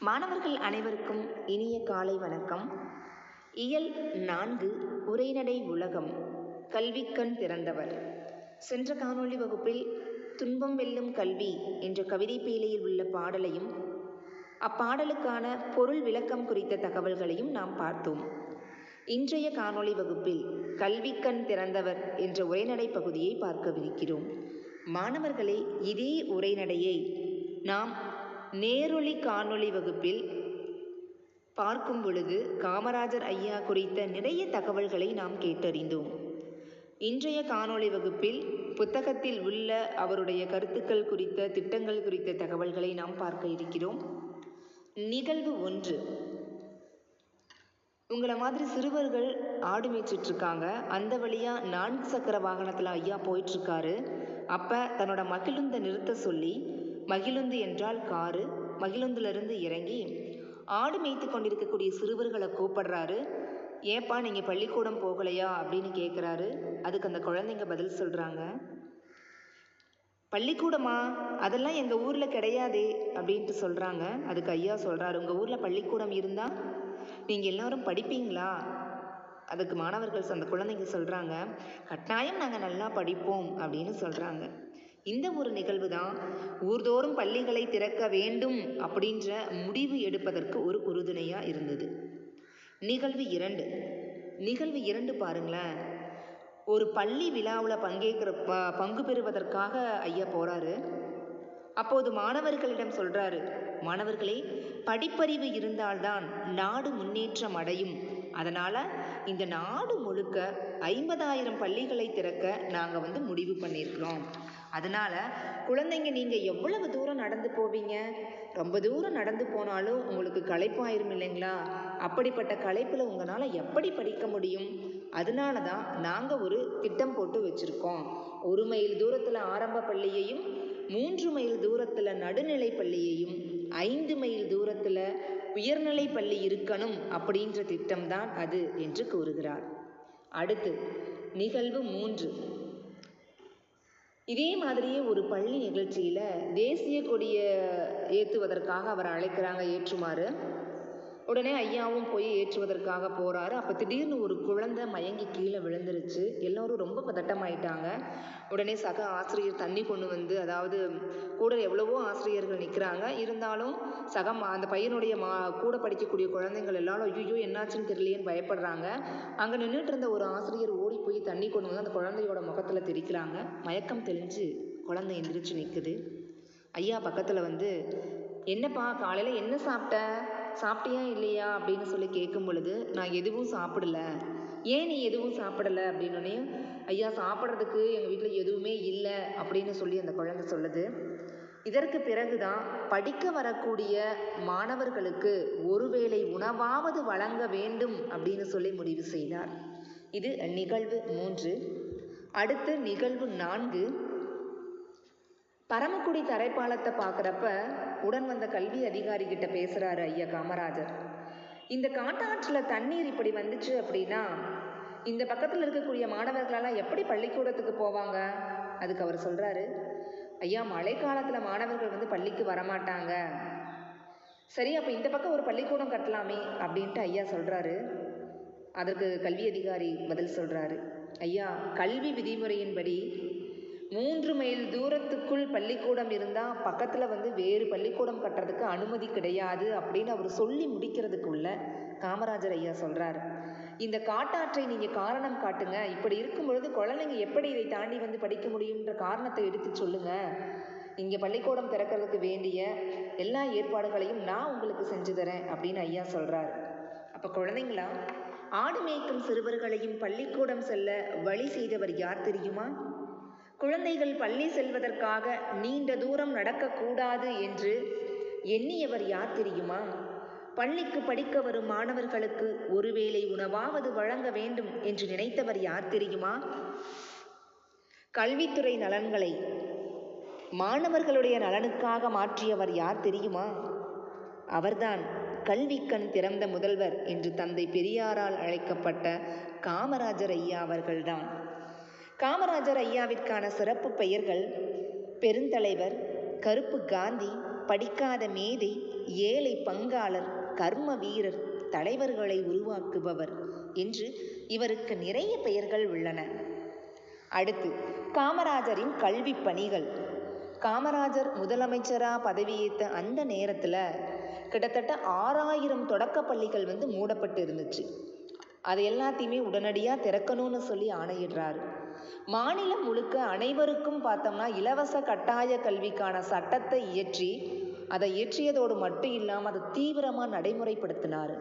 மாணவர்கள் அனைவருக்கும் இனிய காலை வணக்கம். இயல் நான்கு உரைநடை உலகம் கல்விக்கண் திறந்தவர். சென்ற காணொளி வகுப்பில் துன்பம் வெல்லும் கல்வி என்ற கவிதை பேழையில் உள்ள பாடலையும் அப்பாடலுக்கான பொருள் விளக்கம் குறித்த தகவல்களையும் நாம் பார்த்தோம். இன்றைய காணொளி வகுப்பில் கல்விக்கண் திறந்தவர் என்ற உரைநடை பகுதியை பார்க்கவிருக்கிறோம். மாணவர்களே இதே உரைநடையை நாம் நேரொளி காணொளி வகுப்பில் பார்க்கும் பொழுது காமராஜர் ஐயா குறித்த நிறைய தகவல்களை நாம் கேட்டறிந்தோம். இன்றைய காணொளி வகுப்பில் புத்தகத்தில் உள்ள அவருடைய கருத்துக்கள் குறித்த திட்டங்கள் குறித்த தகவல்களை நாம் பார்க்க இருக்கிறோம். நிகழ்வு ஒன்று. உங்களை மாதிரி சிறுவர்கள் ஆடு மேய்ச்சிட்ருக்காங்க அந்த வழியாக நான்கு சக்கர வாகனத்தில் ஐயா போயிட்டுருக்காரு அப்போ தன்னோட மகிழுந்த நிறுத்த சொல்லி மகிழுந்து என்றால் காரு மகிழுந்துலேருந்து இறங்கி. ஆடு மேய்த்து கொண்டிருக்கக்கூடிய சிறுவர்களை கூப்பிடுறாரு. ஏப்பா நீங்கள் பள்ளிக்கூடம் போகலையா? அப்படின்னு கேட்குறாரு அதுக்கு அந்த குழந்தைங்க பதில் சொல்கிறாங்க பள்ளிக்கூடமா? அதெல்லாம் எங்கள் ஊரில் கிடையாதே அப்படின்ட்டு சொல்கிறாங்க அதுக்கு ஐயா சொல்கிறாரு உங்கள் ஊரில் பள்ளிக்கூடம் இருந்தால் நீங்கள் எல்லாரும் படிப்பீங்களா? அதுக்கு மாணவர்கள் அந்த குழந்தைங்க சொல்கிறாங்க கட்டாயம் நாங்கள் நல்லா படிப்போம் அப்படின்னு சொல்கிறாங்க இந்த ஒரு நிகழ்வு தான் ஊர்தோறும் பள்ளிகளை திறக்க வேண்டும் அப்படின்ற முடிவு எடுப்பதற்கு ஒரு உறுதுணையாக இருந்தது. நிகழ்வு இரண்டு. நிகழ்வு இரண்டு பாருங்களேன். ஒரு பள்ளி விழாவில் பங்கேற்கிற ப பங்கு பெறுவதற்காக ஐயா போகிறாரு அப்போது மாணவர்களிடம் சொல்கிறாரு மாணவர்களே படிப்பறிவு இருந்தால்தான் நாடு முன்னேற்றம் அடையும். அதனால் இந்த நாடு முழுக்க ஐம்பதாயிரம் பள்ளிகளை திறக்க நாங்கள் வந்து முடிவு பண்ணியிருக்கிறோம். அதனால் குழந்தைங்க நீங்கள் எவ்வளவு தூரம் நடந்து போவீங்க? ரொம்ப தூரம் நடந்து போனாலும் உங்களுக்கு களைப்பாயிரும் இல்லைங்களா? அப்படிப்பட்ட களைப்பில் உங்களால் எப்படி படிக்க முடியும்? அதனால தான் நாங்கள் ஒரு திட்டம் போட்டு வச்சுருக்கோம். ஒரு மைல் தூரத்தில் ஆரம்ப பள்ளியையும் மூன்று மைல் தூரத்தில் நடுநிலை பள்ளியையும் ஐந்து மைல் தூரத்தில் உயர்நிலை பள்ளி இருக்கணும் அப்படின்ற திட்டம்தான் அது என்று கூறுகிறார். அடுத்து நிகழ்வு மூன்று. இதே மாதிரியே ஒரு பள்ளி நிகழ்ச்சியில் தேசிய கொடியை ஏற்றுவதற்காக அவர் அழைக்கிறாங்க ஏற்றுமாறு. உடனே ஐயாவும் போய் ஏற்றுவதற்காக போகிறாரு அப்போ திடீர்னு ஒரு குழந்தை மயங்கி கீழே விழுந்துருச்சு. எல்லோரும் ரொம்ப பதட்டமாயிட்டாங்க. உடனே சக ஆசிரியர் தண்ணி கொண்டு வந்து அதாவது கூட எவ்வளவோ ஆசிரியர்கள் நிற்கிறாங்க இருந்தாலும் சக அந்த பையனுடைய மா கூட படிக்கக்கூடிய குழந்தைங்கள் எல்லாரும் ஐயோ என்னாச்சுன்னு தெரியலையேன்னு பயப்படுறாங்க. அங்கே நின்றுட்டு இருந்த ஒரு ஆசிரியர் ஓடி போய் தண்ணி கொண்டு வந்து அந்த குழந்தையோட முகத்தில் தெரிக்கிறாங்க மயக்கம் தெளிஞ்சு குழந்தை எந்திரிச்சு நிற்குது ஐயா பக்கத்தில் வந்து என்னப்பா காலையில் என்ன சாப்பிட்ட? சாப்பிட்டியா இல்லையா அப்படின்னு சொல்லி கேட்கும் பொழுது நான் எதுவும் சாப்பிடல. ஏன் நீ எதுவும் சாப்பிடலை? அப்படின்னோடனே ஐயா சாப்பிட்றதுக்கு எங்கள் வீட்டில் எதுவுமே இல்லை. அப்படின்னு சொல்லி அந்த குழந்தை சொல்லுது. இதற்கு பிறகுதான் படிக்க வரக்கூடிய மாணவர்களுக்கு ஒருவேளை உணவாவது வழங்க வேண்டும் அப்படின்னு சொல்லி முடிவு செய்தார். இது நிகழ்வு மூன்று. அடுத்து நிகழ்வு நான்கு. பரமக்குடி தரைப்பாலத்தை பார்க்குறப்ப உடன் வந்த கல்வி அதிகாரி கிட்ட பேசுகிறாரு ஐயா காமராஜர். இந்த காட்டாற்றில் தண்ணீர் இப்படி வந்துச்சு அப்படின்னா இந்த பக்கத்தில் இருக்கக்கூடிய மாணவர்களெல்லாம் எப்படி பள்ளிக்கூடத்துக்கு போவாங்க? அதுக்கு அவர் சொல்கிறாரு ஐயா மழை காலத்தில் மாணவர்கள் வந்து பள்ளிக்கு வரமாட்டாங்க. சரி அப்போ இந்த பக்கம் ஒரு பள்ளிக்கூடம் கட்டலாமே அப்படின்ட்டு ஐயா சொல்கிறாரு அதற்கு கல்வி அதிகாரி பதில் சொல்கிறாரு ஐயா கல்வி விதிமுறையின்படி மூன்று மைல் தூரத்துக்குள் பள்ளிக்கூடம் இருந்தால் பக்கத்தில் வந்து வேறு பள்ளிக்கூடம் கட்டுறதுக்கு அனுமதி கிடையாது அப்படின்னு அவர் சொல்லி முடிக்கிறதுக்குள்ள காமராஜர் ஐயா சொல்கிறார் இந்த காட்டாற்றை நீங்கள் காரணம் காட்டுங்க. இப்படி இருக்கும் பொழுது குழந்தைங்க எப்படி இதை தாண்டி வந்து படிக்க முடியுன்ற காரணத்தை எடுத்து சொல்லுங்கள் இங்கே பள்ளிக்கூடம் திறக்கிறதுக்கு வேண்டிய எல்லா ஏற்பாடுகளையும் நான் உங்களுக்கு செஞ்சு தரேன் அப்படின்னு ஐயா சொல்கிறார் அப்போ குழந்தைங்களா ஆடு மேய்க்கும் சிறுவர்களையும் பள்ளிக்கூடம் செல்ல வழி செய்தவர் யார் தெரியுமா? குழந்தைகள் பள்ளி செல்வதற்காக நீண்ட தூரம் நடக்கக்கூடாது என்று எண்ணியவர் யார் தெரியுமா? பள்ளிக்கு படிக்க வரும் மாணவர்களுக்கு ஒருவேளை உணவாவது வழங்க வேண்டும் என்று நினைத்தவர் யார் தெரியுமா? கல்வித்துறை நலன்களை மாணவர்களுடைய நலனுக்காக மாற்றியவர் யார் தெரியுமா? அவர்தான் கல்விக்கண் திறந்த முதல்வர் என்று தந்தை பெரியாரால் அழைக்கப்பட்ட காமராஜர் ஐயா அவர்கள்தான். காமராஜர் ஐயாவிற்கான சிறப்பு பெயர்கள் பெருந்தலைவர் கருப்பு காந்தி படிக்காத மேதை ஏழை பங்காளர் கர்ம வீரர் தலைவர்களை உருவாக்குபவர் என்று இவருக்கு நிறைய பெயர்கள் உள்ளன. அடுத்து காமராஜரின் கல்வி பணிகள். காமராஜர் முதலமைச்சரா பதவியேற்ற அந்த நேரத்தில் கிட்டத்தட்ட ஆறாயிரம் தொடக்க பள்ளிகள் வந்து மூடப்பட்டு இருந்துச்சு. அது எல்லாத்தையுமே உடனடியாக திறக்கணும்னு சொல்லி ஆணையிடுறாரு. மாநிலம் முழுக்க அனைவருக்கும் பார்த்தோம்னா இலவச கட்டாய கல்விக்கான சட்டத்தை இயற்றி அதை இயற்றியதோடு மட்டும் இல்லாமல் அதை தீவிரமாக நடைமுறைப்படுத்தினார்.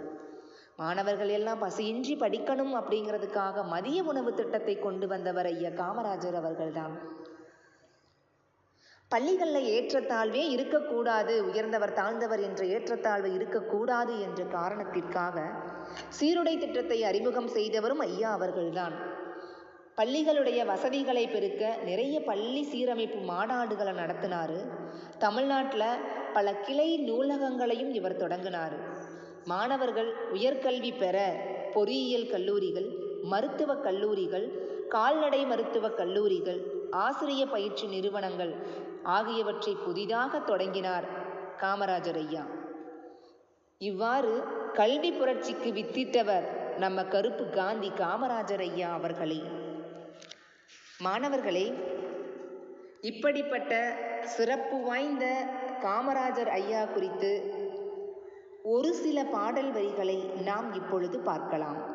மாணவர்கள் எல்லாம் பசியின்றி படிக்கணும் அப்படிங்கிறதுக்காக மதிய உணவு திட்டத்தை கொண்டு வந்தவர் ஐயா காமராஜர் அவர்கள்தான். பள்ளிகளில் ஏற்றத்தாழ்வே இருக்கக்கூடாது. உயர்ந்தவர் தாழ்ந்தவர் என்ற ஏற்றத்தாழ்வு இருக்கக்கூடாது என்ற காரணத்திற்காக சீருடை திட்டத்தை அறிமுகம் செய்தவரும் ஐயா அவர்கள்தான். பள்ளிகளுடைய வசதிகளை பெருக்க நிறைய பள்ளி சீரமைப்பு மாநாடுகளை நடத்தினார். தமிழ்நாட்டில் பல கிளை நூலகங்களையும் இவர் தொடங்கினார். மாணவர்கள் உயர்கல்வி பெற பொறியியல் கல்லூரிகள் மருத்துவக் கல்லூரிகள் கால்நடை மருத்துவக் கல்லூரிகள் ஆசிரிய பயிற்சி நிறுவனங்கள் ஆகியவற்றை புதிதாக தொடங்கினார் காமராஜர் ஐயா. இவ்வாறு கல்வி புரட்சிக்கு வித்திட்டவர் நம்ம கருப்பு காந்தி காமராஜர் ஐயா அவர்களே. மாணவர்களே இப்படிப்பட்ட சிறப்பு வாய்ந்த காமராஜர் ஐயா குறித்து ஒரு சில பாடல் வரிகளை நாம் இப்பொழுது பார்க்கலாம்.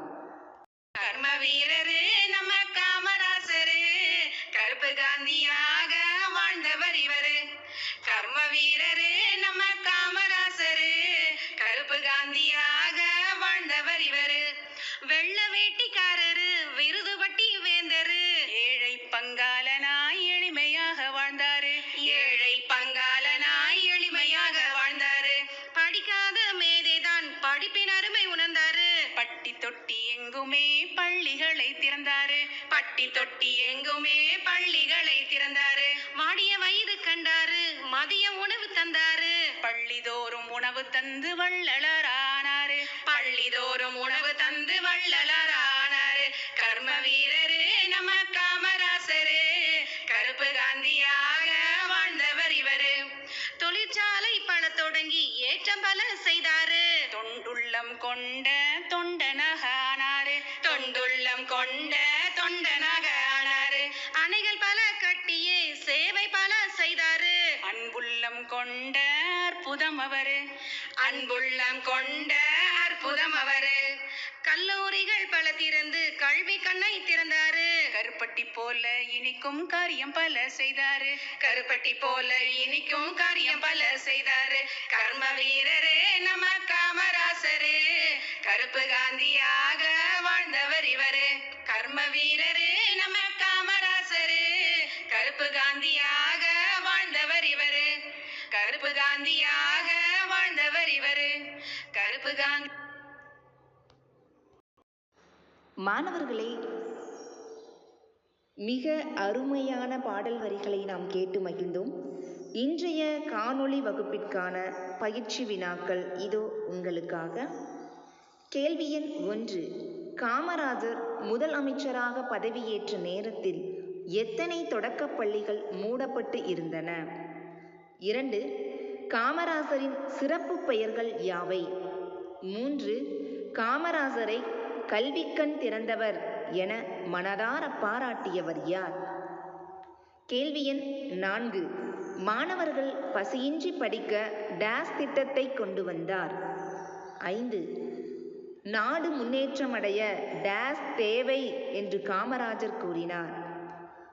நம்ம காமராசரு. கருப்பு காந்தியாக வாழ்ந்தவர் இவரு. வெள்ள வேட்டிக்காரரு விருதுபட்டி வேந்தரு. ஏழை பங்காளனாய் எளிமையாக வாழ்ந்தாரு. ஏழை பங்காளனாய் எளிமையாக வாழ்ந்தாரு. படிக்காத மேதைதான் படிப்பின் அருமை உணர்ந்தாரு. பட்டி தொட்டி எங்குமே பள்ளிகளை திறந்தாரு. பட்டி தொட்டி எங்குமே பள்ளிகளை திறந்தாரு. வாடிய வயிறு கண்டாரு மதிய உணவு தந்தாரு. பள்ளிதோறும் உணவு தந்து வள்ளலாரானாரு. பள்ளிதோறும் உணவு தந்து வள்ளலாரானாரு. கர்ம வீரரு நம்ம காமராசரு. கருப்பு காந்தியாக வாழ்ந்தவர் இவரு. தொழிற்சாலை பல தொடங்கி ஏற்றம் பல செய்தாரு. தொண்டுள்ளம் கொண்ட தொண்டனாக ஆனாரு தொண்டுள்ளம் கொண்ட தொண்டனாக கொண்ட அற்புதம் அவரு அன்புள்ளம் கொண்ட அற்புதம் அவரு கல்லூரிகள் பல திறந்து கல்வி கண்ணை திறந்தாரு. கருப்பட்டி போல இனிக்கும் காரியம் பல செய்தாரு. கருப்பட்டி போல இனிக்கும் காரியம் பல செய்தாரு. கர்ம வீரரே நம்ம காமராசரு. கருப்பு காந்தியாக வாழ்ந்தவர் இவரு. கர்ம வீரரே நம்ம காமராசரு. கருப்பு காந்தியாக காந்தியாக வாழ்ந்தவர் இவர். கருப்பு காந்தி. மாணவர்களே மிக அருமையான பாடல் வரிகளை நாம் கேட்டு மகிழ்ந்தோம். இன்றைய காணொளி வகுப்பிற்கான பயிற்சி வினாக்கள் இதோ உங்களுக்காக. கேள்வி எண் ஒன்று. காமராஜர் முதல் அமைச்சராக பதவியேற்ற நேரத்தில் எத்தனை தொடக்கப் பள்ளிகள் மூடப்பட்டு இருந்தன? இரண்டு. காமராசரின் சிறப்பு பெயர்கள் யாவை? மூன்று காமராசரை கல்விக்கண் திறந்தவர் என மனதார பாராட்டியவர் யார்? கேள்வி எண் நான்கு. மாணவர்கள் பசியின்றி படிக்க டேஸ் திட்டத்தை கொண்டு வந்தார். ஐந்து. நாடு முன்னேற்றமடைய டேஸ் தேவை என்று காமராஜர் கூறினார்.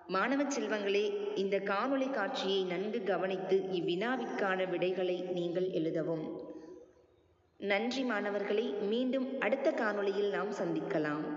மாணவ செல்வங்களே இந்த காணொளி காட்சியை நன்கு கவனித்து இவ்வினாவிற்கான விடைகளை நீங்கள் எழுதவும். நன்றி மாணவர்களை மீண்டும் அடுத்த காணொளியில் நாம் சந்திக்கலாம்.